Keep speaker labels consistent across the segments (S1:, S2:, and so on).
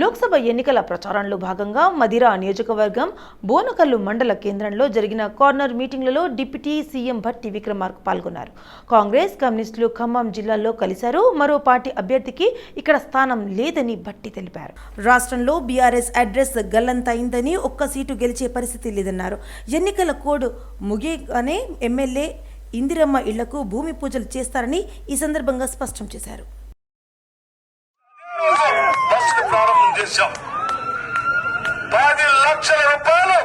S1: లోక్సభ ఎన్నికల ప్రచారంలో భాగంగా మదిరా నియోజకవర్గం బోనకల్లు మండల కేంద్రంలో జరిగిన కార్నర్ మీటింగ్లలో డిప్యూటీ సీఎం భట్టి విక్రమార్క పాల్గొన్నారు. కాంగ్రెస్ కమ్యూనిస్టులు ఖమ్మం జిల్లాలో కలిశారు. మరో పార్టీ అభ్యర్థికి ఇక్కడ స్థానం లేదని భట్టి తెలిపారు. రాష్ట్రంలో బీఆర్ఎస్ అడ్రస్ గల్లంతైందని ఒక్క సీటు గెలిచే పరిస్థితి లేదన్నారు. ఎన్నికల కోడ్ ముగియగానే ఎమ్మెల్యే ఇందిరమ్మ ఇళ్ళకు భూమి పూజలు చేస్తారని ఈ సందర్భంగా స్పష్టం చేశారు.
S2: ప్రారంభం చేశాం పది లక్షల రూపాయలు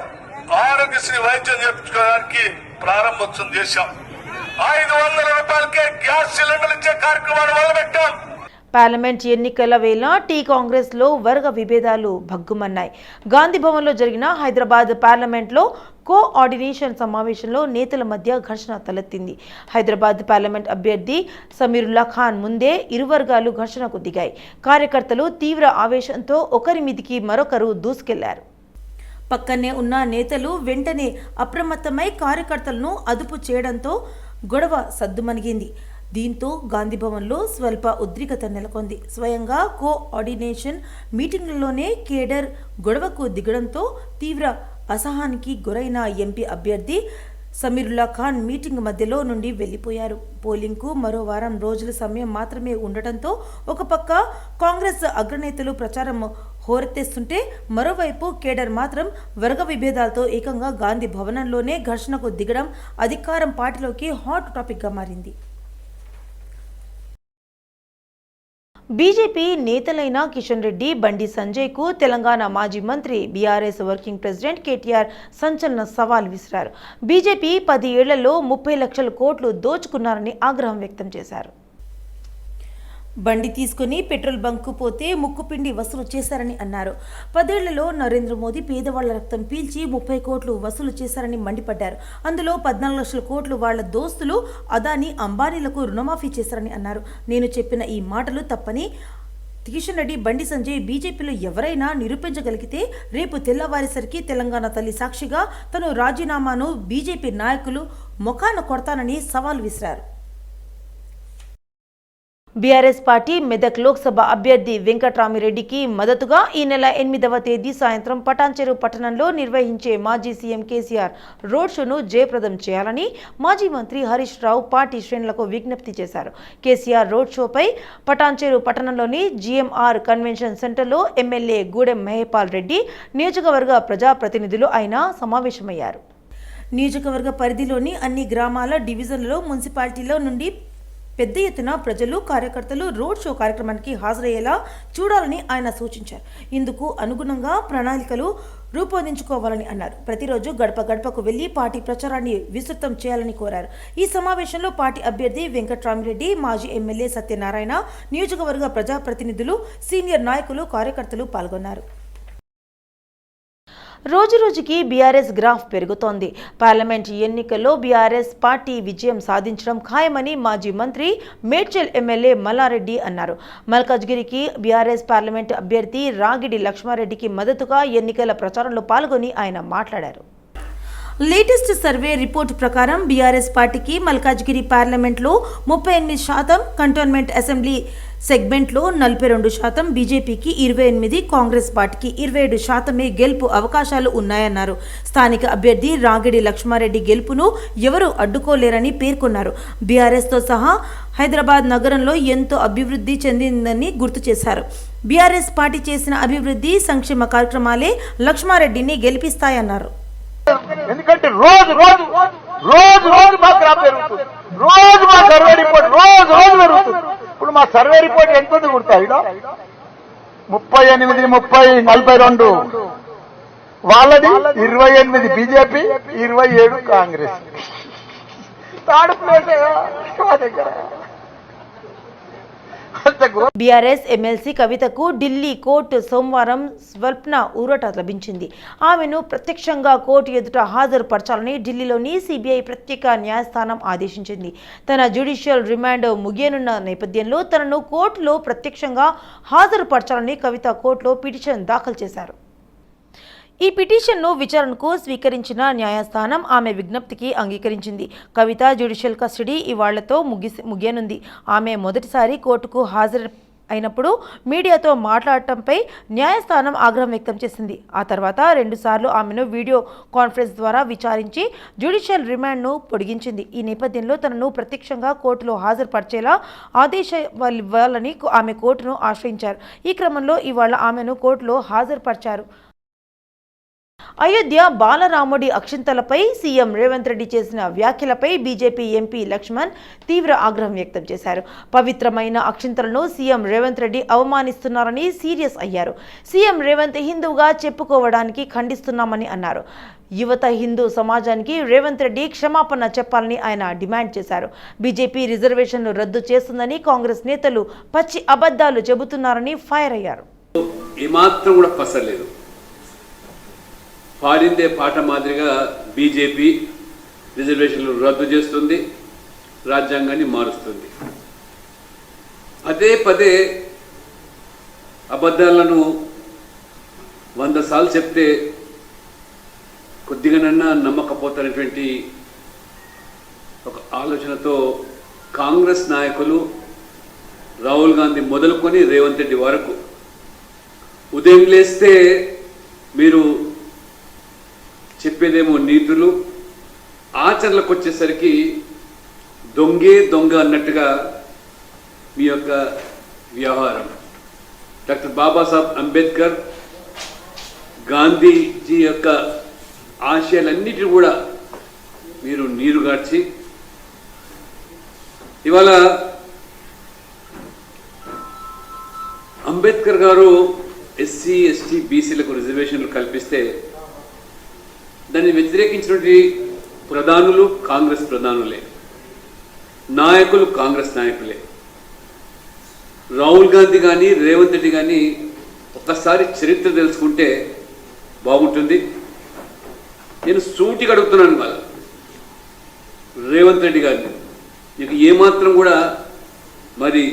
S2: ఆరోగ్యశ్రీ వైద్యం చేపించుకోవడానికి ప్రారంభోత్సవం చేశాం. ఐదు వందల రూపాయలకే గ్యాస్ సిలిండర్ ఇచ్చే కార్యక్రమాన్ని మొదలుపెట్టాం.
S1: పార్లమెంట్ ఎన్నికల వేళ టీ కాంగ్రెస్లో వర్గ విభేదాలు భగ్గుమన్నాయి. గాంధీ భవన్లో జరిగిన హైదరాబాద్ పార్లమెంట్లో కోఆర్డినేషన్ సమావేశంలో నేతల మధ్య ఘర్షణ తలెత్తింది. హైదరాబాద్ పార్లమెంట్ అభ్యర్థి సమీరుల్లా ఖాన్ ముందే ఇరు వర్గాలు ఘర్షణకు దిగాయి. కార్యకర్తలు తీవ్ర ఆవేశంతో ఒకరి మీదికి మరొకరు దూసుకెళ్ళారు. పక్కనే ఉన్న నేతలు వెంటనే అప్రమత్తమై కార్యకర్తలను అదుపు చేయడంతో గొడవ సద్దుమణిగింది. దీంతో గాంధీభవన్లో స్వల్ప ఉద్రిక్తత నెలకొంది. స్వయంగా కోఆర్డినేషన్ మీటింగ్లలోనే కేడర్ గొడవకు దిగడంతో తీవ్ర అసహానికి గురైన ఎంపీ అభ్యర్థి సమీరుల్లా ఖాన్ మీటింగ్ మధ్యలో నుండి వెళ్ళిపోయారు. పోలింగ్కు మరో వారం రోజుల సమయం మాత్రమే ఉండటంతో ఒక పక్క కాంగ్రెస్ అగ్రనేతలు ప్రచారం హోరెత్తేస్తుంటే మరోవైపు కేడర్ మాత్రం వర్గ విభేదాలతో ఏకంగా గాంధీ భవనంలోనే ఘర్షణకు దిగడం అధికారం పార్టీలోకి హాట్ టాపిక్గా మారింది. బీజేపీ నేతలైన కిషన్ రెడ్డి బండి సంజయ్కు తెలంగాణ మాజీ మంత్రి బీఆర్ఎస్ వర్కింగ్ ప్రెసిడెంట్ కేటీఆర్ సంచలన సవాల్ విసిరారు. బీజేపీ పది ఏళ్ళలో ముప్పై లక్షల కోట్లు దోచుకున్నారని ఆగ్రహం వ్యక్తం చేశారు. బండి తీసుకుని పెట్రోల్ బంకు పోతే ముక్కుపిండి వసూలు చేశారని అన్నారు. పదేళ్ళలో నరేంద్ర మోదీ పేదవాళ్ళ రక్తం పీల్చి ముప్పై కోట్లు వసూలు చేశారని మండిపడ్డారు. అందులో పద్నాలుగు లక్షల కోట్లు వాళ్ళ దోస్తులు అదాని అంబానీలకు రుణమాఫీ చేశారని అన్నారు. నేను చెప్పిన ఈ మాటలు తప్పని. కిషన్ రెడ్డి బండి సంజయ్ బీజేపీలో ఎవరైనా నిరూపించగలిగితే రేపు తెల్లవారేసరికి తెలంగాణ తల్లి సాక్షిగా తను రాజీనామాను బీజేపీ నాయకులు మొఖాన కొడతానని సవాల్ విసిరారు. బీఆర్ఎస్ పార్టీ మెదక్ లోక్సభ అభ్యర్థి వెంకట్రామిరెడ్డికి మద్దతుగా ఈ నెల ఎనిమిదవ తేదీ సాయంత్రం పటాన్చెరు పట్టణంలో నిర్వహించే మాజీ సీఎం కేసీఆర్ రోడ్ షోను జయప్రదం చేయాలని మాజీ మంత్రి హరీష్ రావు పార్టీ శ్రేణులకు విజ్ఞప్తి చేశారు. కేసీఆర్ రోడ్ షోపై పటాన్చెరు పట్టణంలోని జీఎంఆర్ కన్వెన్షన్ సెంటర్లో ఎమ్మెల్యే గూడెం మహేపాల్ రెడ్డి నియోజకవర్గ ప్రజాప్రతినిధులు ఆయన సమావేశమయ్యారు. నియోజకవర్గ పరిధిలోని అన్ని గ్రామాల డివిజన్లలో మున్సిపాలిటీలో నుండి పెద్ద ఎత్తున ప్రజలు కార్యకర్తలు రోడ్ షో కార్యక్రమానికి హాజరయ్యేలా చూడాలని ఆయన సూచించారు. ఇందుకు అనుగుణంగా ప్రణాళికలు రూపొందించుకోవాలని అన్నారు. ప్రతిరోజు గడప గడపకు వెళ్ళి పార్టీ ప్రచారాన్ని విస్తృతం చేయాలని కోరారు. ఈ సమావేశంలో పార్టీ అభ్యర్థి వెంకట్రామిరెడ్డి మాజీ ఎమ్మెల్యే సత్యనారాయణ నియోజకవర్గ ప్రజాప్రతినిధులు సీనియర్ నాయకులు కార్యకర్తలు పాల్గొన్నారు. రోజు రోజుకి బీఆర్ఎస్ గ్రాఫ్ పెరుగుతోంది. పార్లమెంట్ ఎన్నికల్లో బీఆర్ఎస్ పార్టీ విజయం సాధించడం ఖాయమని మాజీ మంత్రి మేడ్చల్ ఎమ్మెల్యే మల్లారెడ్డి అన్నారు. మల్కాజ్గిరికి బీఆర్ఎస్ పార్లమెంట్ అభ్యర్థి రాగిడి లక్ష్మారెడ్డికి మద్దతుగా ఎన్నికల ప్రచారంలో పాల్గొని ఆయన మాట్లాడారు. లేటెస్ట్ సర్వే రిపోర్ట్ ప్రకారం బీఆర్ఎస్ పార్టీకి మల్కాజ్గిరి పార్లమెంట్లో ముప్పై ఎనిమిది శాతం కంటోన్మెంట్ అసెంబ్లీ సెగ్మెంట్లో నలభై రెండు శాతం బీజేపీకి ఇరవై ఎనిమిది కాంగ్రెస్ పార్టీకి ఇరవై ఏడు శాతమే గెలుపు అవకాశాలు ఉన్నాయన్నారు. స్థానిక అభ్యర్థి రాగిడి లక్ష్మారెడ్డి గెలుపును ఎవరూ అడ్డుకోలేరని పేర్కొన్నారు. బీఆర్ఎస్తో సహా హైదరాబాద్ నగరంలో ఎంతో అభివృద్ధి చెందిందని గుర్తు చేశారు. బీఆర్ఎస్ పార్టీ చేసిన అభివృద్ధి సంక్షేమ కార్యక్రమాలే లక్ష్మారెడ్డిని గెలిపిస్తాయన్నారు.
S3: ఎందుకంటే రోజు రోజు రోజు రోజు మా పెరుగుతుంది రోజు. మా రోజు రోజు పెరుగుతుంది ఇప్పుడు మా సర్వే రిపోర్ట్ ఎంత ఉంది కుడతాయి ముప్పై ఎనిమిది ముప్పై నలభై రెండు. వాళ్ళది ఇరవై ఎనిమిది బీజేపీ ఇరవై ఏడు కాంగ్రెస్. తాడు ప్లేస్ మా దగ్గర.
S1: బీఆర్ఎస్ ఎమ్మెల్సీ కవితకు ఢిల్లీ కోర్టు సోమవారం స్వల్పన ఊరట లభించింది. ఆమెను ప్రత్యక్షంగా కోర్టు ఎదుట హాజరుపరచాలని ఢిల్లీలోని సిబిఐ ప్రత్యేక న్యాయస్థానం ఆదేశించింది. తన జ్యుడిషియల్ రిమాండ్ ముగియనున్న నేపథ్యంలో తనను కోర్టులో ప్రత్యక్షంగా హాజరుపరచాలని కవిత కోర్టులో పిటిషన్ దాఖలు చేశారు. ఈ పిటిషన్ను విచారణకు స్వీకరించిన న్యాయస్థానం ఆమె విజ్ఞప్తికి అంగీకరించింది. కవిత జ్యుడిషియల్ కస్టడీ ఇవాళ్ళతో ముగిసి ముగియనుంది. ఆమె మొదటిసారి కోర్టుకు హాజరు అయినప్పుడు మీడియాతో మాట్లాడటంపై న్యాయస్థానం ఆగ్రహం వ్యక్తం చేసింది. ఆ తర్వాత రెండుసార్లు ఆమెను వీడియో కాన్ఫరెన్స్ ద్వారా విచారించి జ్యుడిషియల్ రిమాండ్ను పొడిగించింది. ఈ నేపథ్యంలో తనను ప్రత్యక్షంగా కోర్టులో హాజరుపరిచేలా ఆదేశాలు ఇవ్వాలని ఆమె కోర్టును ఆశ్రయించారు. ఈ క్రమంలో ఇవాళ ఆమెను కోర్టులో హాజరుపరిచారు. అయోధ్య బాలరాముడి అక్షింతలపై సీఎం రేవంత్ రెడ్డి చేసిన వ్యాఖ్యలపై బీజేపీ ఎంపీ లక్ష్మణ్ తీవ్ర ఆగ్రహం వ్యక్తం చేశారు. పవిత్రమైన అక్షింతలను సీఎం రేవంత్ రెడ్డి అవమానిస్తున్నారని సీరియస్ అయ్యారు. సీఎం రేవంత్ హిందువుగా చెప్పుకోవడానికి ఖండిస్తున్నామని అన్నారు. యువత హిందూ సమాజానికి రేవంత్ రెడ్డి క్షమాపణ చెప్పాలని ఆయన డిమాండ్ చేశారు. బీజేపీ రిజర్వేషన్లు రద్దు చేస్తుందని కాంగ్రెస్ నేతలు పచ్చి అబద్ధాలు చెబుతున్నారని ఫైర్ అయ్యారు.
S4: ఏమాత్రం కూడా పసలేదు. పాడిందే పాట మాదిరిగా బీజేపీ రిజర్వేషన్లు రద్దు చేస్తుంది రాజ్యాంగాన్ని మారుస్తుంది. అదే పదే అబద్ధాలను వంద సార్లు చెప్తే కొద్దిగానన్నా నమ్మకపోతున్నటువంటి ఒక ఆలోచనతో కాంగ్రెస్ నాయకులు రాహుల్ గాంధీ మొదలుకొని రేవంత్ రెడ్డి వరకు ఉదయం లేస్తే మీరు చెప్పేదేమో నీతులు. ఆచరణలకు వచ్చేసరికి దొంగే దొంగ అన్నట్టుగా మీ యొక్క వ్యవహారం. డాక్టర్ బాబాసాహెబ్ అంబేద్కర్ గాంధీజీ యొక్క ఆశయాలన్నిటిని కూడా మీరు నీరుగార్చి ఇవాళ అంబేద్కర్ గారు ఎస్సీ ఎస్టీ బీసీలకు రిజర్వేషన్లు కల్పిస్తే దాన్ని వ్యతిరేకించినటువంటి ప్రధానులు కాంగ్రెస్ ప్రధానులే. నాయకులు కాంగ్రెస్ నాయకులే. రాహుల్ గాంధీ కానీ రేవంత్ రెడ్డి కానీ ఒక్కసారి చరిత్ర తెలుసుకుంటే బాగుంటుంది. నేను సూటిగా అడుగుతున్నాను వాళ్ళ రేవంత్ రెడ్డి గారిని. మీకు ఏమాత్రం కూడా మరి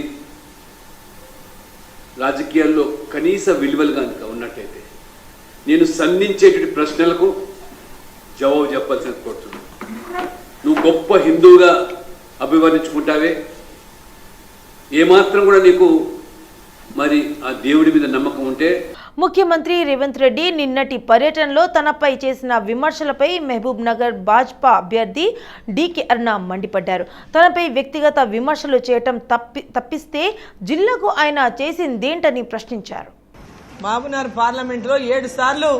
S4: రాజకీయాల్లో కనీస విలువలు కనుక ఉన్నట్టయితే నేను సంధించేటువంటి ప్రశ్నలకు జవాబు చెప్పాల్సిన కోరుతున్నాను నువ్వు గొప్ప హిందువుగా అభివర్ణించుకుంటావే. ఏమాత్రం కూడా నీకు మరి ఆ దేవుడి మీద నమ్మకం ఉంటే
S1: ముఖ్యమంత్రి రేవంత్ రెడ్డి నిన్నటి పర్యటనలో తనపై చేసిన విమర్శలపై మహబూబ్ నగర్ భాజపా అభ్యర్థి డీకే అరుణ మండిపడ్డారు. తనపై వ్యక్తిగత విమర్శలు చేయటం తప్పి తప్పిస్తే జిల్లాకు ఆయన చేసిందేంటని ప్రశ్నించారు.
S5: మహబూబ్నగర్ పార్లమెంట్లో ఏడు సార్లు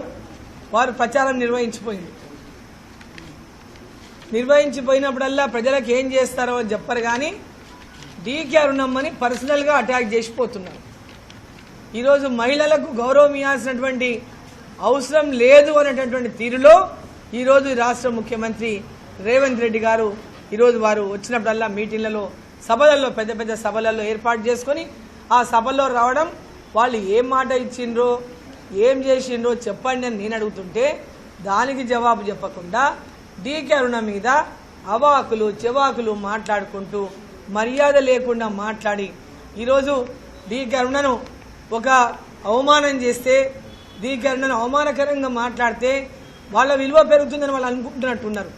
S5: వారు ప్రచారం నిర్వహించిపోయింది. నిర్వహించిపోయినప్పుడల్లా ప్రజలకు ఏం చేస్తారో అని చెప్పరు కానీ డీకే అరుణమ్మని పర్సనల్గా అటాక్ చేసిపోతున్నారు. ఈరోజు మహిళలకు గౌరవం ఇవ్వాల్సినటువంటి అవసరం లేదు అనేటటువంటి తీరులో ఈరోజు ఈ రాష్ట్ర ముఖ్యమంత్రి రేవంత్ రెడ్డి గారు ఈరోజు వారు వచ్చినప్పుడల్లా మీటింగ్లలో సభలలో పెద్ద పెద్ద సభలలో ఏర్పాటు చేసుకొని ఆ సభల్లో రావడం వాళ్ళు ఏం మాట ఇచ్చిండ్రో ఏం చేసిండ్రో చెప్పండి అని నేను అడుగుతుంటే దానికి జవాబు చెప్పకుండా డీకే మీద అవాకులు చెవాకులు మాట్లాడుకుంటూ మర్యాద లేకుండా మాట్లాడి ఈరోజు డీకే ఒక అవమానం చేస్తే డీకే అవమానకరంగా మాట్లాడితే వాళ్ళ విలువ పెరుగుతుందని వాళ్ళు అనుకుంటున్నట్టున్నారు.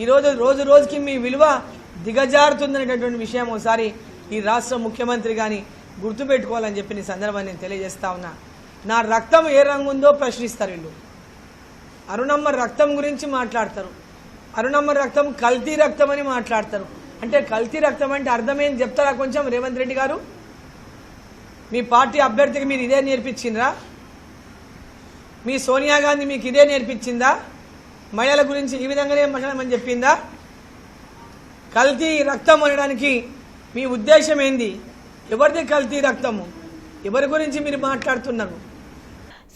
S5: ఈరోజు రోజు రోజుకి మీ విలువ దిగజారుతుందనేటటువంటి విషయం ఒకసారి ఈ రాష్ట్ర ముఖ్యమంత్రి కానీ గుర్తుపెట్టుకోవాలని చెప్పి ఈ సందర్భాన్ని నేను తెలియజేస్తా ఉన్నా. నా రక్తం ఏ రంగు ఉందో ప్రశ్నిస్తారు వీళ్ళు. అరుణమ్మ రక్తం గురించి మాట్లాడతారు. అరుణమ్మ రక్తం కల్తీ రక్తం అని మాట్లాడతారు. అంటే కల్తీ రక్తం అంటే అర్థమేం చెప్తారా కొంచెం రేవంత్ రెడ్డి గారు? మీ పార్టీ అభ్యర్థికి మీరు ఇదే నేర్పించిండ్రా? మీ సోనియా గాంధీ మీకు ఇదే నేర్పించిందా? మహిళల గురించి ఈ విధంగానే మాట్లాడమని చెప్పిందా? కల్తీ రక్తం అనడానికి మీ ఉద్దేశం ఏంది? ఎవరిది కల్తీ రక్తము? ఎవరి గురించి మీరు మాట్లాడుతున్నారు?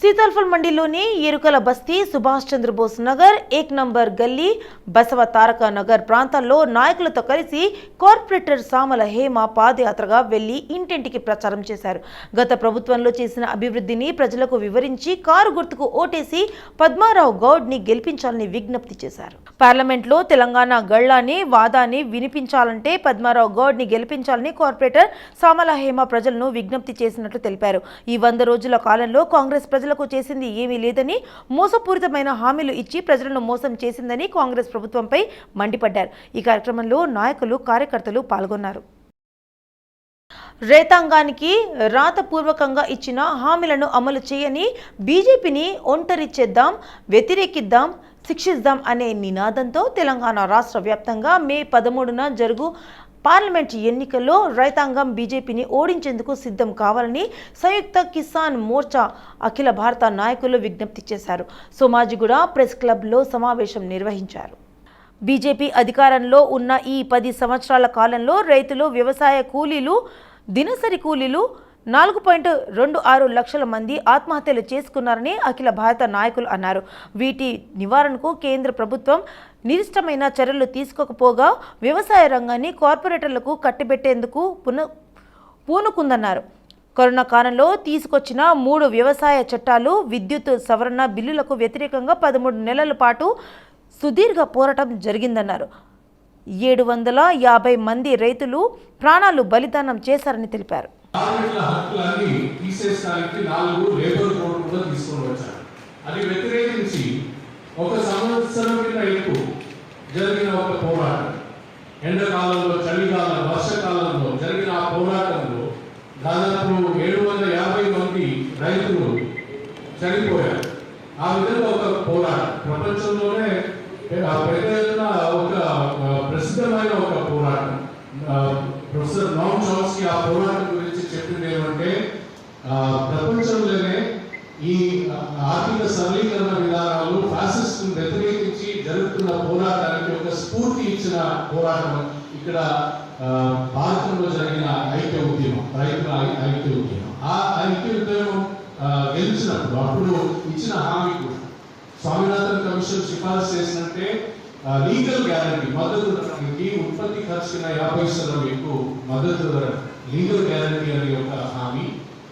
S1: సీతాల్ఫల్ మండలిలోని ఎరుకల బస్తీ సుభాష్ చంద్రబోస్ నగర్ ఏక్ నంబర్ గల్లీ బసవ తారక నగర్ ప్రాంతాల్లో నాయకులతో కలిసి కార్పొరేటర్ సామల హేమ పాదయాత్రగా వెళ్ళి ఇంటింటికి ప్రచారం చేశారు. గత ప్రభుత్వంలో చేసిన అభివృద్ధిని ప్రజలకు వివరించి కారు గుర్తుకు ఓటేసి పద్మారావు గౌడ్ని గెలిపించాలని విజ్ఞప్తి చేశారు. పార్లమెంట్లో తెలంగాణ గళ్ళాని వాదాన్ని వినిపించాలంటే పద్మారావు గౌడ్ని గెలిపించాలని కార్పొరేటర్ సామల హేమ ప్రజలను విజ్ఞప్తి చేసినట్లు తెలిపారు. ఈ వంద రోజుల కాలంలో కాంగ్రెస్ ప్రజలు ప్రజలకు చేసింది ఏమీ లేదని మోసపూరితమైన హామీలు ఇచ్చి ప్రజలను మోసం చేసిందని కాంగ్రెస్ ప్రభుత్వంపై మండిపడ్డారు. ఈ కార్యక్రమంలో నాయకులు కార్యకర్తలు పాల్గొన్నారు. రైతాంగానికి రాతపూర్వకంగా ఇచ్చిన హామీలను అమలు చేయని బీజేపీని ఒంటరి చేద్దాం వ్యతిరేకిద్దాం శిక్షిద్దాం అనే నినాదంతో తెలంగాణ రాష్ట్ర వ్యాప్తంగా మే పదమూడున జరుగు పార్లమెంట్ ఎన్నికల్లో రైతాంగం బీజేపీని ఓడించేందుకు సిద్ధం కావాలని సంయుక్త కిసాన్ మోర్చా అఖిల భారత నాయకులు విజ్ఞప్తి చేశారు. సోమాజిగూడ ప్రెస్ క్లబ్లో సమావేశం నిర్వహించారు. బీజేపీ అధికారంలో ఉన్న ఈ పది సంవత్సరాల కాలంలో రైతులు వ్యవసాయ కూలీలు దినసరి కూలీలు నాలుగు పాయింట్ రెండు ఆరు లక్షల మంది ఆత్మహత్యలు చేసుకున్నారని అఖిల భారత నాయకులు అన్నారు. వీటి నివారణకు కేంద్ర ప్రభుత్వం నిరిష్టమైన చర్యలు తీసుకోకపోగా వ్యవసాయ రంగాన్ని కార్పొరేటర్లకు కట్టిబెట్టేందుకు పున పూనుకుందన్నారు. కరోనా కాలంలో తీసుకొచ్చిన మూడు వ్యవసాయ చట్టాలు విద్యుత్ సవరణ బిల్లులకు వ్యతిరేకంగా పదమూడు నెలల పాటు సుదీర్ఘ పోరాటం జరిగిందన్నారు. ఏడు వందల యాభై మంది రైతులు ప్రాణాలు బలిదానం చేశారని తెలిపారు.
S6: కార్మికుల హక్కులన్నీ తీసేయడానికి నాలుగు లేబర్ కోడ్ కూడా తీసుకొని వచ్చారు. అది వ్యతిరేకించి ఒక సంవత్సరం కింద ఎక్కువ జరిగిన ఒక పోరాటం. ఎండాకాలంలో చలికాలం వర్షకాలంలో జరిగిన ఆ పోరాటంలో దాదాపు ఏడు వందల యాభై మంది రైతులు చనిపోయారు. ఆ విధంగా ఒక పోరాటం. ప్రపంచంలోనే ఆ, పెద్ద ఒక ప్రసిద్ధమైన ఒక పోరాటం. ప్రొఫెసర్ నౌన్ చౌస్కి ఆ పోరాటం చెప్పింది ఏమంటే ఆ, ప్రపంచంలోనే ఈ ఆర్థిక సరళీకరణ విధానాలు ఫ్యాసిస్ట్ వ్యతిరేకించి జరుగుతున్న పోరాటానికి ఒక స్ఫూర్తి ఇచ్చిన పోరాటం ఇక్కడ ఆ, భారతంలో జరిగిన ఐక్య ఉద్యమం రైతుల ఐక్య ఉద్యమం. ఆ ఐక్య ఉద్యమం గెలిచినప్పుడు అప్పుడు ఇచ్చిన హామీ కూడా. స్వామినాథన్ కమిషన్ సిఫార్సు చేసినట్టే లీగల్ గ్యారంటీ మద్దతు ధరకి ఉత్పత్తి ఖర్చు యాభై శాతం ఎక్కువ మద్దతు ధర. లీగల్ గ్యారంటీ అనే ఒక హామీ.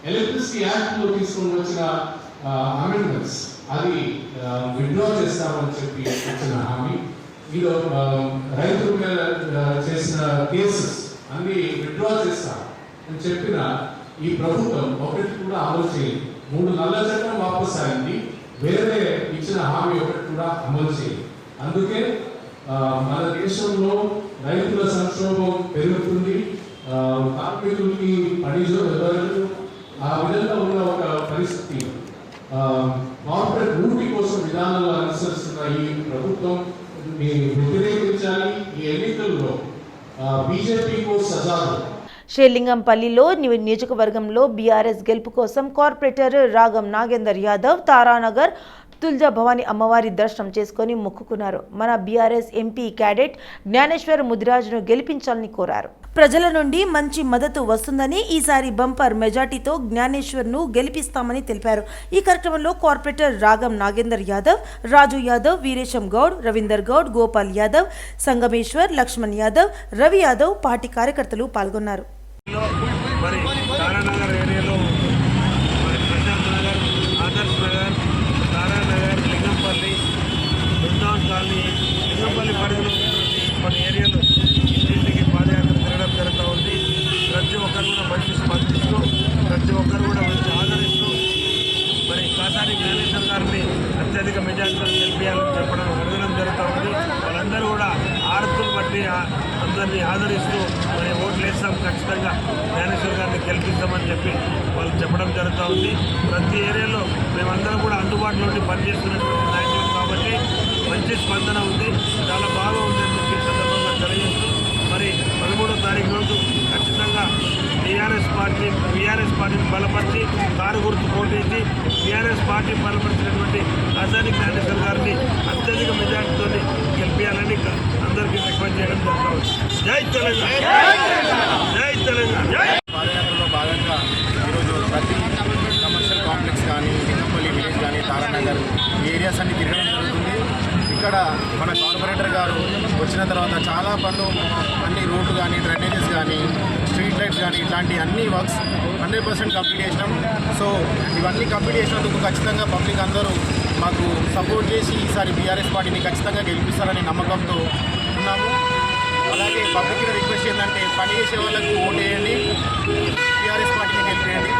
S6: ఎలక్ట్రిసిటీ యాక్ట్లో తీసుకుని తీసుకొని వచ్చిన అమెండ్మెంట్స్ అది విత్డ్రా చేస్తామని చెప్పి వచ్చిన హామీ. ఇది రైతుల మీద చేసిన కేసెస్ అన్ని విత్డ్రా చేస్తాం అని చెప్పిన ఈ ప్రభుత్వం ఒకటి కూడా అమలు చేయలేదు. మూడు నల్ల చట్టం వాపస్ అయింది. వేరే ఇచ్చిన హామీ ఒకటి కూడా అమలు చేయలేదు. అందుకే మన దేశంలో రైతుల సంక్షోభం పెరుగుతుంది. కార్మికులకి పని ఎవరు? ఆ విధంగా ఉన్న ఒక పరిస్థితి. కార్పొరేట్ లూటీ కోసం విధానాలు అనుసరిస్తున్న ఈ ప్రభుత్వం వ్యతిరేకించాలి. ఈ ఎన్నికల్లో బీజేపీకు సజాదు
S1: షేర్లింగంపల్లిలో నియోజకవర్గంలో బీఆర్ఎస్ గెలుపు కోసం కార్పొరేటర్ రాగం నాగేందర్ యాదవ్ తారానగర్ తుల్జా భవాని అమ్మవారి దర్శనం చేసుకొని మొక్కుకున్నారు. మన బీఆర్ఎస్ ఎంపీ క్యాడెట్ జ్ఞానేశ్వర్ ముదిరాజును గెలిపించాలని కోరారు. ప్రజల నుండి మంచి మద్దతు వస్తుందని ఈసారి బంపర్ మెజార్టీతో జ్ఞానేశ్వర్ను గెలిపిస్తామని తెలిపారు. ఈ కార్యక్రమంలో కార్పొరేటర్ రాగం నాగేందర్ యాదవ్ రాజు యాదవ్ వీరేశం గౌడ్ రవీందర్ గౌడ్ గోపాల్ యాదవ్ సంగమేశ్వర్ లక్ష్మణ్ యాదవ్ రవి యాదవ్ పార్టీ కార్యకర్తలు పాల్గొన్నారు
S7: మరి తారానగర్ ఏరియాలో మరి ప్రశాంత్ నగర్ ఆదర్శ్ నగర్ తారానగర్ లింగంపల్లి బృందావన్ కాలనీ లింగంపల్లి పరిధిలో ఉన్నటువంటి కొన్ని ఏరియాలు ఇంటింటికి పాదయాత్ర తిరగడం జరుగుతూ ఉంది ప్రతి ఒక్కరు కూడా మంచి స్పందిస్తూ ప్రతి ఒక్కరు కూడా మంచి ఆదరిస్తూ మరి కాసాని జ్ఞానేశ్వర్ గారిని అత్యధిక మెజార్టీలో గెలిపించాలని చెప్పడం అడగడం జరుగుతూ ఉంది వాళ్ళందరూ కూడా ఆడతులు బట్టి ఆ- అందరినీ ఆదరిస్తూ మరి ఓట్లు వేస్తాం ఖచ్చితంగా జ్ఞానేశ్వర్ గారిని గెలిపిస్తామని చెప్పి వాళ్ళు చెప్పడం జరుగుతూ ఉంది ప్రతి ఏరియాలో మేమందరం కూడా అందుబాటులో ఉండి పనిచేస్తున్నటువంటి నాయకులు కాబట్టి మంచి స్పందన ఉంది చాలా బాగా ఉంది అని చెప్పి ఈ సందర్భంగా తెలియజేస్తూ మరి పదమూడో తారీఖు రోజు ఖచ్చితంగా టీఆర్ఎస్ పార్టీ బీఆర్ఎస్ పార్టీని బలపరిచి కారు గుర్తు పోటీచి టీఆర్ఎస్ పార్టీ బలపరిచినటువంటి ఆజాదీ జ్ఞానేశ్వర్ గారిని అత్యధిక మెజార్టీతో గెలిపించాలని అందరికీ రిక్వెస్ట్ చేయడం జరుగుతుంది. జై తెలంగాణ! జై తెలంగాణ!
S8: పాదయాత్రలో భాగంగా ఈరోజు ప్రతి కమర్షియల్ కాంప్లెక్స్ కానీ లింగంపల్లి విలేజ్ కానీ తారానగర్ ఈ ఏరియాస్ అన్ని తిరగడం జరుగుతుంది. ఇక్కడ మన కార్పొరేటర్ గారు వచ్చిన తర్వాత చాలా పనులు అన్ని రోడ్లు కానీ డ్రైనేజెస్ కానీ స్ట్రీట్ లైట్స్ కానీ ఇట్లాంటి అన్ని వర్క్స్ హండ్రెడ్ పర్సెంట్ కంప్లీట్ చేసినాం. సో ఇవన్నీ కంప్లీట్ చేసినందుకు ఖచ్చితంగా పబ్లిక్ అందరూ మాకు సపోర్ట్ చేసి ఈసారి బీఆర్ఎస్ పార్టీని ఖచ్చితంగా గెలిపిస్తారని నమ్మకంతో ఉన్నాము. అలాగే పబ్లిక్ రిక్వెస్ట్ ఏంటంటే పని చేసే వాళ్ళకు ఓటేయండి టీఆర్ఎస్ పార్టీని గెలిపేయండి.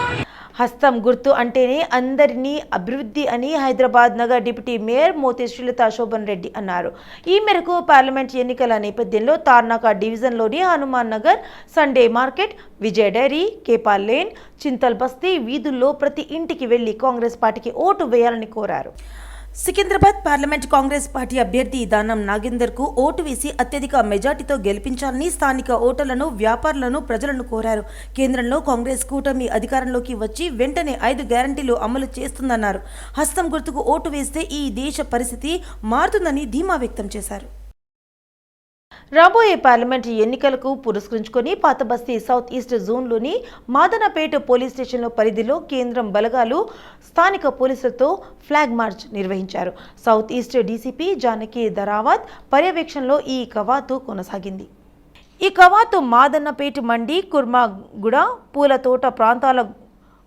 S1: హస్తం గుర్తు అంటేనే అందరినీ అభివృద్ధి అని హైదరాబాద్ నగర్ డిప్యూటీ మేయర్ మోతి శ్రీలత శోభన్ రెడ్డి అన్నారు. ఈ మేరకు పార్లమెంట్ ఎన్నికల నేపథ్యంలో తార్నాక డివిజన్లోని Hanuman Nagar Sunday market Vijaya dairy కేపాల్ lane Chintal బస్తీ వీధుల్లో ప్రతి ఇంటికి వెళ్ళి కాంగ్రెస్ పార్టీకి ఓటు వేయాలని కోరారు. సికింద్రాబాద్ పార్లమెంట్ కాంగ్రెస్ పార్టీ అభ్యర్థి దానం నాగేందర్కు ఓటు వేసి అత్యధిక మెజార్టీతో గెలిపించాలని స్థానిక ఓటర్లను వ్యాపారులను ప్రజలను కోరారు. కేంద్రంలో కాంగ్రెస్ కూటమి అధికారంలోకి వచ్చి వెంటనే ఐదు గ్యారంటీలు అమలు చేస్తుందన్నారు. హస్తం గుర్తుకు ఓటు వేస్తే ఈ దేశ పరిస్థితి మారుతుందని ధీమా వ్యక్తం చేశారు. రాబోయే పార్లమెంటు ఎన్నికలకు పురస్కరించుకొని పాతబస్తీ సౌత్ ఈస్ట్ జోన్లోని మాదనపేట పోలీస్ స్టేషన్లో పరిధిలో కేంద్రం బలగాలు స్థానిక పోలీసులతో ఫ్లాగ్ మార్చ్ నిర్వహించారు. South east DCP Janaki Daravath పర్యవేక్షణలో ఈ కవాతు కొనసాగింది. ఈ కవాతు మాదన్నపేట మండి కుర్మాగూడ పూల తోట ప్రాంతాల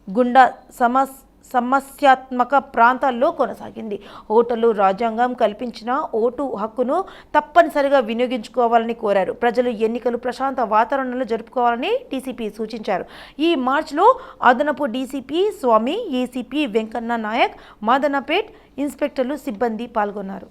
S1: గుండా సమస్ సమస్యాత్మక ప్రాంతాల్లో కొనసాగింది. ఓటర్లు రాజ్యాంగం కల్పించిన ఓటు హక్కును తప్పనిసరిగా వినియోగించుకోవాలని కోరారు. ప్రజలు ఎన్నికలు ప్రశాంత వాతావరణంలో జరుపుకోవాలని డీసీపీ సూచించారు. ఈ మార్చ్లో అదనపు డీసీపీ స్వామి ఏసీపీ వెంకన్న నాయక్ మాదనపేట్ ఇన్స్పెక్టర్లు సిబ్బంది పాల్గొన్నారు.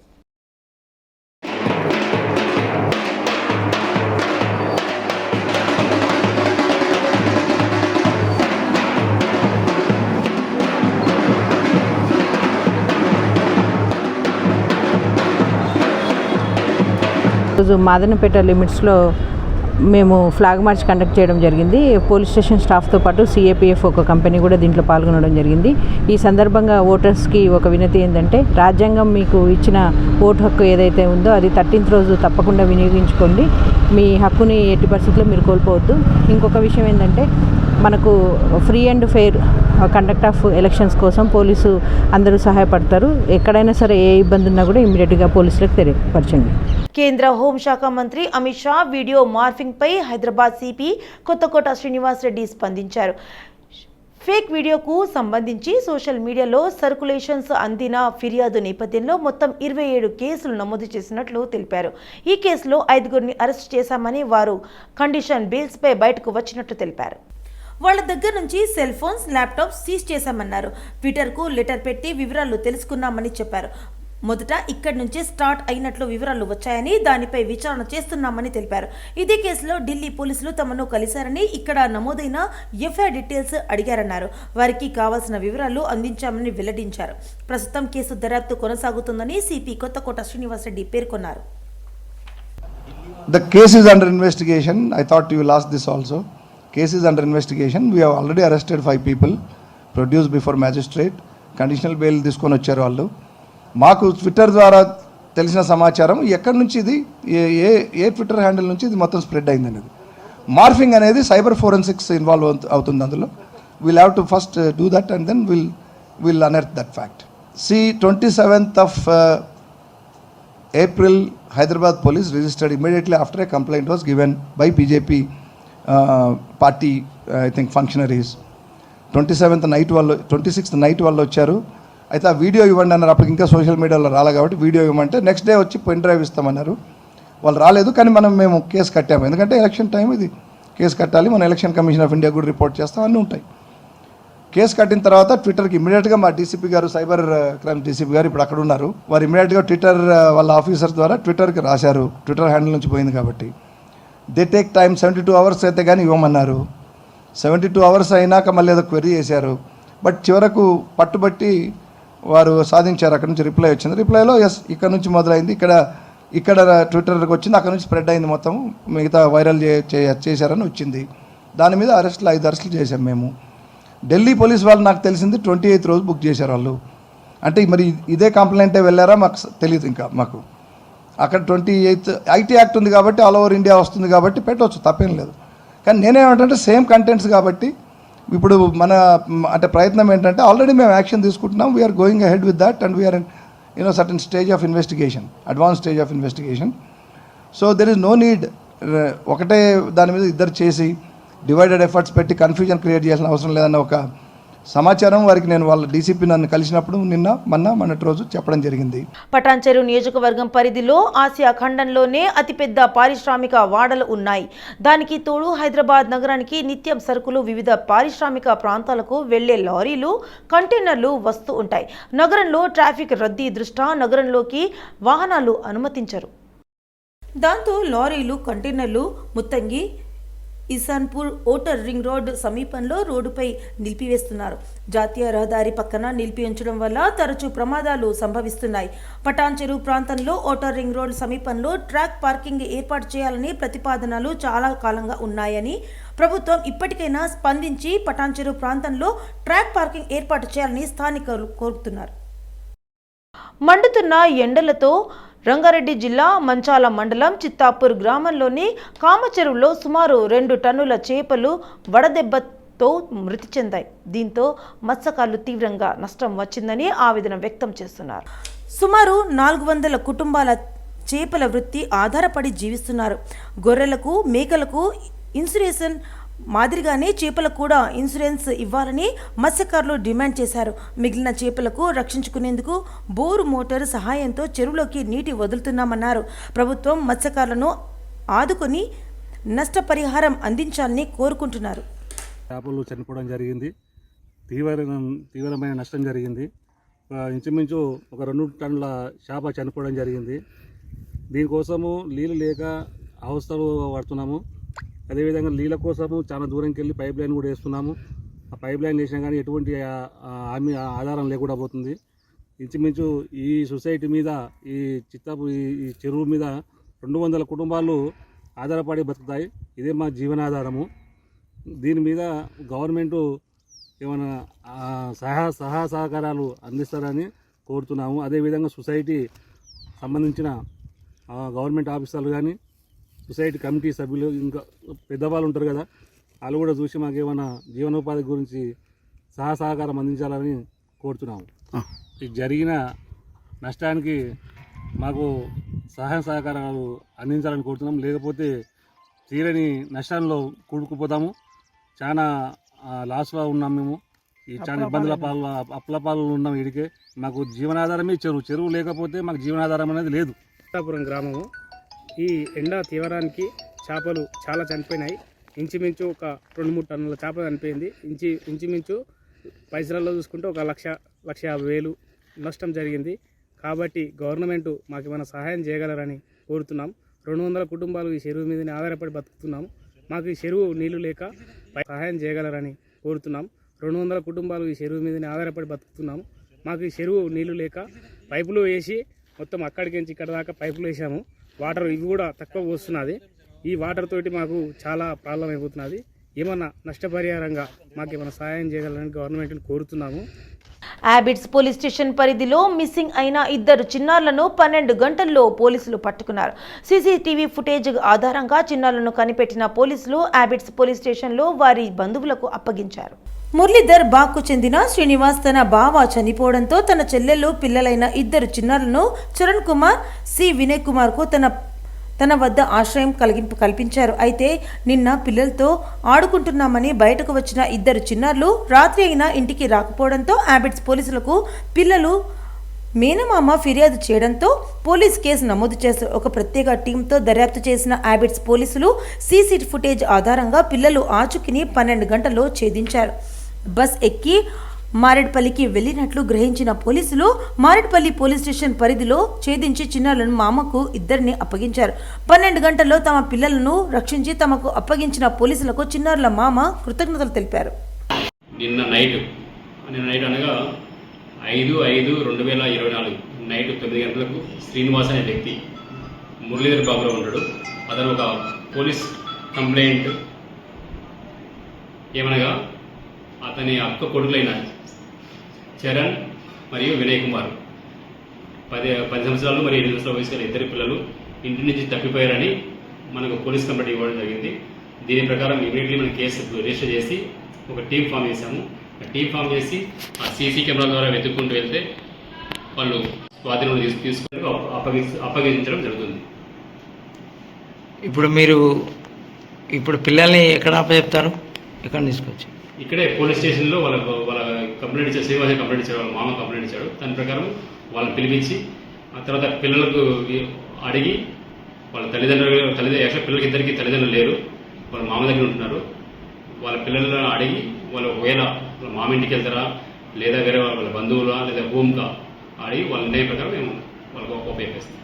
S9: ఈరోజు మాదనపేట లిమిట్స్లో మేము ఫ్లాగ్ మార్చ్ కండక్ట్ చేయడం జరిగింది. పోలీస్ స్టేషన్ స్టాఫ్తో పాటు సిఏపిఎఫ్ ఒక కంపెనీ కూడా దీంట్లో పాల్గొనడం జరిగింది. ఈ సందర్భంగా ఓటర్స్కి ఒక వినతి ఏంటంటే రాజ్యాంగం మీకు ఇచ్చిన ఓటు హక్కు ఏదైతే ఉందో అది థర్టీన్త్ రోజు తప్పకుండా వినియోగించుకోండి. మీ హక్కుని ఎట్టి పరిస్థితుల్లో మీరు కోల్పోవద్దు. ఇంకొక విషయం ఏంటంటే మనకు free and fair conduct of elections కోసం పోలీసు అందరూ సహాయపడతారు. ఎక్కడైనా సరే ఏ ఇబ్బంది ఉన్నా కూడా ఇమీడియట్గా పోలీసులకు తెలియపరచండి.
S1: కేంద్ర హోంశాఖ మంత్రి అమిత్ షా వీడియో మార్ఫింగ్పై హైదరాబాద్ సిపి కొత్తకోట శ్రీనివాస్ రెడ్డి స్పందించారు. ఫేక్ వీడియోకు సంబంధించి సోషల్ మీడియాలో సర్కులేషన్స్ అందిన ఫిర్యాదు నేపథ్యంలో మొత్తం ఇరవై ఏడు కేసులు నమోదు చేసినట్లు తెలిపారు. ఈ కేసులో ఐదుగురిని అరెస్ట్ చేశామని వారు కండిషన్ బిల్స్పై బయటకు వచ్చినట్లు తెలిపారు. వాళ్ళ దగ్గర నుంచి సెల్ ఫోన్స్ ల్యాప్టాప్స్ సీజ్ చేశామన్నారు. ట్విట్టర్కు లెటర్ పెట్టి వివరాలు తెలుసుకున్నామని చెప్పారు. మొదట ఇక్కడి నుంచే స్టార్ట్ అయినట్లు వివరాలు వచ్చాయని దానిపై విచారణ చేస్తున్నామని తెలిపారు ఇదే కేసులో ఢిల్లీ పోలీసులు తమను కలిశారని ఇక్కడ నమోదైన ఎఫ్ఐఆర్ డీటెయిల్స్ అడిగారన్నారు వారికి కావాల్సిన వివరాలు అందించామని వెల్లడించారు ప్రస్తుతం కేసు దర్యాప్తు కొనసాగుతుందని సిపి కొత్తకోట శ్రీనివాసరెడ్డి పేర్కొన్నారు
S10: The case is under investigation. I thought you will ask this also. Case is under investigation. We have already arrested five people, produced before magistrate. Conditional bail తీసుకొని వచ్చారు వాళ్ళు మాకు ట్విట్టర్ ద్వారా తెలిసిన సమాచారం ఎక్కడి నుంచి ఇది ఏ ఏ ఏ ట్విట్టర్ హ్యాండిల్ నుంచి ఇది మొత్తం స్ప్రెడ్ అయింది అనేది మార్ఫింగ్ అనేది సైబర్ ఫోరెన్సిక్స్ ఇన్వాల్వ్ అవుతుంది అందులో. Will have to first do that and then will will unearth that fact see twenty seventh of April Hyderabad police registered immediately after a complaint was given by BJP party I think functionaries twenty seventh night వాళ్ళు twenty sixth night వాళ్ళు వచ్చారు. అయితే ఆ video ఇవ్వండి అన్నారు. అప్పటికి ఇంకా social మీడియాలో రాలే కాబట్టి వీడియో ఇవ్వమంటే నెక్స్ట్ డే వచ్చి పెన్ డ్రైవ్ ఇస్తామన్నారు. వాళ్ళు రాలేదు కానీ మనం మేము కేసు కట్టాము. ఎందుకంటే ఎలక్షన్ టైం ఇది. కేసు కట్టాలి మనం ఎలక్షన్ కమిషన్ ఆఫ్ ఇండియా కూడా రిపోర్ట్ చేస్తాం అన్నీ ఉంటాయి. కేసు కట్టిన తర్వాత ట్విట్టర్కి ఇమీడియట్గా మా డీసీపీ గారు సైబర్ క్రైమ్ డీసీపీ గారు ఇప్పుడు అక్కడ ఉన్నారు. వారు ఇమీడియట్గా ట్విట్టర్ uh, వాళ్ళ ఆఫీసర్ ద్వారా ట్విట్టర్కి రాశారు. ట్విట్టర్ హ్యాండిల్ నుంచి పోయింది కాబట్టి. They take time seventy two hours అయితే కానీ ఇవ్వమన్నారు. సెవెంటీ టూ అవర్స్ అయినాక మళ్ళీ ఏదో క్వెరీ చేశారు. బట్ చివరకు పట్టుబట్టి వారు సాధించారు. అక్కడ నుంచి రిప్లై వచ్చింది. రిప్లైలో ఎస్ ఇక్కడ నుంచి మొదలైంది. ఇక్కడ ఇక్కడ ట్విట్టర్కి వచ్చింది. అక్కడ నుంచి స్ప్రెడ్ అయింది మొత్తం. మిగతా వైరల్ చే చే- చేశారని వచ్చింది. దాని మీద అరెస్టులు ఐదు అరెస్టులు చేశాం మేము. ఢిల్లీ పోలీస్ వాళ్ళు నాకు తెలిసింది ట్వంటీ ఎయిత్ రోజు బుక్ చేశారు వాళ్ళు. అంటే మరి ఇదే కంప్లైంటే వెళ్ళారా? మాకు తెలియదు ఇంకా మాకు. అక్కడ ట్వంటీ ఎయిత్ ఐటీ యాక్ట్ ఉంది కాబట్టి ఆల్ ఓవర్ ఇండియా వస్తుంది కాబట్టి పెట్టవచ్చు. తప్పేం లేదు. కానీ నేనేమంటే సేమ్ కంటెంట్స్ కాబట్టి ఇప్పుడు మన అంటే ప్రయత్నం ఏంటంటే ఆల్రెడీ మేము యాక్షన్ తీసుకుంటున్నాం. We're going ahead with that and we're you know certain stage of investigation advance stage of investigation so there is no need ఒకటే దాని మీద ఇద్దరు చేసి డివైడెడ్ ఎఫర్ట్స్ పెట్టి కన్ఫ్యూజన్ క్రియేట్ చేయాల్సిన అవసరం లేదన్న ఒక సమాచారం వారికి నేను వాళ్ళ డీసీపీ నన్ను కలిసినప్పుడు నిన్న మొన్న మొన్నటి రోజు చెప్పడం జరిగింది.
S1: పటాన్చెరు నియోజకవర్గం పరిధిలో ఆసియా ఖండంలోనే అతిపెద్ద పారిశ్రామిక వాడలు ఉన్నాయి. దానికి తోడు హైదరాబాద్ నగరానికి నిత్యం సరుకులు వివిధ పారిశ్రామిక ప్రాంతాలకు వెళ్ళే లారీలు కంటైనర్లు వస్తూ ఉంటాయి. నగరంలో ట్రాఫిక్ రద్దీ దృష్ట్యా నగరంలోకి వాహనాలు అనుమతించరు. దాంతో లారీలు కంటైనర్లు Muthangi Isnapur outer ring road సమీపంలో రోడ్డుపై నిలిపివేస్తున్నారు. జాతీయ రహదారి పక్కన నిలిపి ఉంచడం వల్ల తరచూ ప్రమాదాలు సంభవిస్తున్నాయి. పటాన్చెరు ప్రాంతంలో ఓటర్ రింగ్ రోడ్ సమీపంలో ట్రాక్ పార్కింగ్ ఏర్పాటు చేయాలని ప్రతిపాదనలు చాలా కాలంగా ఉన్నాయని ప్రభుత్వం ఇప్పటికైనా స్పందించి పటాన్చెరు ప్రాంతంలో ట్రాక్ పార్కింగ్ ఏర్పాటు చేయాలని స్థానికులు కోరుతున్నారు. మండుతున్న ఎండలతో రంగారెడ్డి జిల్లా మంచాల మండలం చిత్తాపూర్ గ్రామంలోని కామచెరువులో సుమారు రెండు టన్నుల చేపలు వడదెబ్బతో మృతి చెందాయి. దీంతో మత్స్యకారులు తీవ్రంగా నష్టం వచ్చిందని ఆవేదన వ్యక్తం చేస్తున్నారు. సుమారు నాలుగు వందల కుటుంబాల చేపల వృత్తి ఆధారపడి జీవిస్తున్నారు. గొర్రెలకు మేకలకు ఇన్సురేషన్ మాదిరిగానే చేపలకు కూడా ఇన్సూరెన్స్ ఇవ్వాలని మత్స్యకారులు డిమాండ్ చేశారు. మిగిలిన చేపలకు రక్షించుకునేందుకు బోరు మోటార్ సహాయంతో చెరువులోకి నీటి వదులుతున్నామన్నారు. ప్రభుత్వం మత్స్యకారులను ఆదుకొని నష్టపరిహారం అందించాలని కోరుకుంటున్నారు.
S11: చేపలు చనిపోవడం జరిగింది. తీవ్ర తీవ్రమైన నష్టం జరిగింది. ఇంచుమించు ఒక రెండు టన్నుల చేప చనిపోవడం జరిగింది. దీనికోసము నీళ్ళు లేక అవస్థలు పడుతున్నాము. అదేవిధంగా నీళ్ళ కోసము చాలా దూరంకి వెళ్ళి పైప్ లైన్ కూడా వేస్తున్నాము. ఆ పైప్ లైన్ వేసినా కానీ ఎటువంటి హామీ ఆధారం లేకుండా పోతుంది. ఇంచుమించు ఈ సొసైటీ మీద ఈ చిత్తాపు ఈ చెరువు మీద రెండు వందల కుటుంబాలు ఆధారపడి బతుకుతాయి. ఇదే మా జీవనాధారము. దీని మీద గవర్నమెంట్ ఏమైనా సహా సహా సహకారాలు అందిస్తారని కోరుతున్నాము. అదేవిధంగా సొసైటీ సంబంధించిన గవర్నమెంట్ ఆఫీసర్లు కానీ సొసైటీ కమిటీ సభ్యులు ఇంకా పెద్దవాళ్ళు ఉంటారు కదా వాళ్ళు కూడా చూసి మాకు ఏమైనా జీవనోపాధి గురించి సహా సహకారం అందించాలని కోరుతున్నాము. ఈ జరిగిన నష్టానికి మాకు సహాయ సహకారాలు అందించాలని కోరుతున్నాం. లేకపోతే తీరని నష్టాల్లో కూడుకుపోతాము. చాలా లాస్లో ఉన్నాం మేము. ఈ చాలా ఇబ్బందుల పాలు అప్పుల పాలు ఉన్నాం ఇడికే. మాకు జీవనాధారమే చెరువు. చెరువు లేకపోతే మాకు జీవనాధారం అనేది లేదు.
S12: సీతాపురం గ్రామము. ఈ ఎండ తీవ్రానికి చేపలు చాలా చనిపోయినాయి. ఇంచుమించు ఒక రెండు మూడు టన్నుల చేప చనిపోయింది. ఇంచి ఇంచుమించు పైసలలో చూసుకుంటే ఒక లక్ష లక్ష యాభై వేలు నష్టం జరిగింది. కాబట్టి గవర్నమెంట్ మాకు ఏమైనా సహాయం చేయగలరని కోరుతున్నాం. రెండు వందల కుటుంబాలు ఈ చెరువు మీదనే ఆధారపడి బతుకుతున్నాము మాకు ఈ చెరువు నీళ్ళు లేక సహాయం చేయగలరని కోరుతున్నాం. రెండు వందల కుటుంబాలు ఈ చెరువు మీదనే ఆధారపడి బతుకుతున్నాము మాకు ఈ చెరువు నీళ్ళు లేక పైపులు వేసి మొత్తం అక్కడికి నుంచి ఇక్కడ దాకా పైపులు వేసాము. వాటర్ ఇవి కూడా తక్కువ వస్తున్నది ఈ వాటర్ తోటి మాకు చాలా ప్రాబ్లం అయిపోతున్నది. ఏమన్నా నష్టపరిహారంగా మాకు ఏమైనా సహాయం చేయగలరని గవర్నమెంట్ని కోరుతున్నాము.
S1: యాబిట్స్ పోలీస్ స్టేషన్ పరిధిలో మిస్సింగ్ అయిన ఇద్దరు చిన్నారులను పన్నెండు గంటల్లో పోలీసులు పట్టుకున్నారు. సీసీటీవీ ఫుటేజ్ ఆధారంగా చిన్నారులను కనిపెట్టిన పోలీసులు యాబిట్స్ పోలీస్ స్టేషన్లో వారి బంధువులకు అప్పగించారు. మురళీధర్ బాగ్కు చెందిన శ్రీనివాస్ తన బావ చనిపోవడంతో తన చెల్లెలు పిల్లలైన ఇద్దరు చిన్నారులను చరణ్ కుమార్ సి. వినయ్ కుమార్కు తన తన వద్ద ఆశ్రయం కలిగింపు కల్పించారు. అయితే నిన్న పిల్లలతో ఆడుకుంటున్నామని బయటకు వచ్చిన ఇద్దరు చిన్నారులు రాత్రి అయినా ఇంటికి రాకపోవడంతో యాబిట్స్ పోలీసులకు పిల్లలు మేనమామ ఫిర్యాదు చేయడంతో పోలీస్ కేసు నమోదు చేశారు. ఒక ప్రత్యేక టీంతో దర్యాప్తు చేసిన యాబిట్స్ పోలీసులు సీసీ ఫుటేజ్ ఆధారంగా పిల్లలు ఆచుకిని పన్నెండు గంటల్లో ఛేదించారు. బస్ ఎక్కి మారేడ్పల్లికి వెళ్ళినట్లు గ్రహించిన పోలీసులు మారేడ్పల్లి పోలీస్ స్టేషన్ పరిధిలో ఛేదించి చిన్నారులను మామకు ఇద్దరిని అప్పగించారు. పన్నెండు గంటల్లో తమ పిల్లలను రక్షించి తమకు అప్పగించిన పోలీసులకు చిన్నారుల మామ కృతజ్ఞతలు తెలిపారు.
S13: నిన్న నైట్ నిన్న నైట్ అనగా ఐదు ఐదు రెండు వేల ఇరవై నాలుగు నైట్ తొమ్మిది గంటలకు శ్రీనివాస్ అనే వ్యక్తి మురళీధర్ బాబులో ఉంటాడు. అతను ఒక పోలీస్ కంప్లైంట్ ఏమనగా అతని అక్క కొడుకులైన చరణ్ మరియు వినయ్ కుమార్. పది పది సంవత్సరాలు మరియు ఎనిమిది సంవత్సరాల వయసు ఇద్దరు పిల్లలు ఇంటి నుంచి తప్పిపోయారని మనకు పోలీస్ కంప్లైంట్ ఇవ్వడం జరిగింది. దీని ప్రకారం ఇమీడియట్లీ మనం కేసు రిజిస్టర్ చేసి ఒక టీం ఫామ్ చేశాము. ఆ టీం ఫామ్ చేసి ఆ సీసీ కెమెరా ద్వారా వెతుక్కుంటూ వెళ్తే వాళ్ళు స్వాధీనంలో తీసు తీసుకుని అప్పగి అప్పగించడం జరుగుతుంది.
S14: ఇప్పుడు మీరు ఇప్పుడు పిల్లల్ని ఎక్కడ అప్పచెప్తారు ఎక్కడ తీసుకొచ్చి
S13: ఇక్కడే పోలీస్ స్టేషన్లో వాళ్ళ వాళ్ళ కంప్లైంట్ ఇచ్చారు శ్రీనివాస కంప్లైంట్ ఇచ్చారు వాళ్ళ మామ కంప్లైంట్ ఇచ్చాడు దాని ప్రకారం వాళ్ళని పిలిపించి ఆ తర్వాత పిల్లలకు అడిగి వాళ్ళ తల్లిదండ్రులు తల్లిదండ్రులు యాక్చువల్ పిల్లలకి ఇద్దరికి తల్లిదండ్రులు లేరు. వాళ్ళ మామ దగ్గర ఉంటున్నారు. వాళ్ళ పిల్లలను అడిగి వాళ్ళు ఒకవేళ వాళ్ళ మామ ఇంటికి వెళ్తారా లేదా వేరే వాళ్ళ బంధువులా లేదా భూమికా అడిగి వాళ్ళ నిర్ణయం ప్రకారం మేము వాళ్ళకు ఉపయోగిస్తాం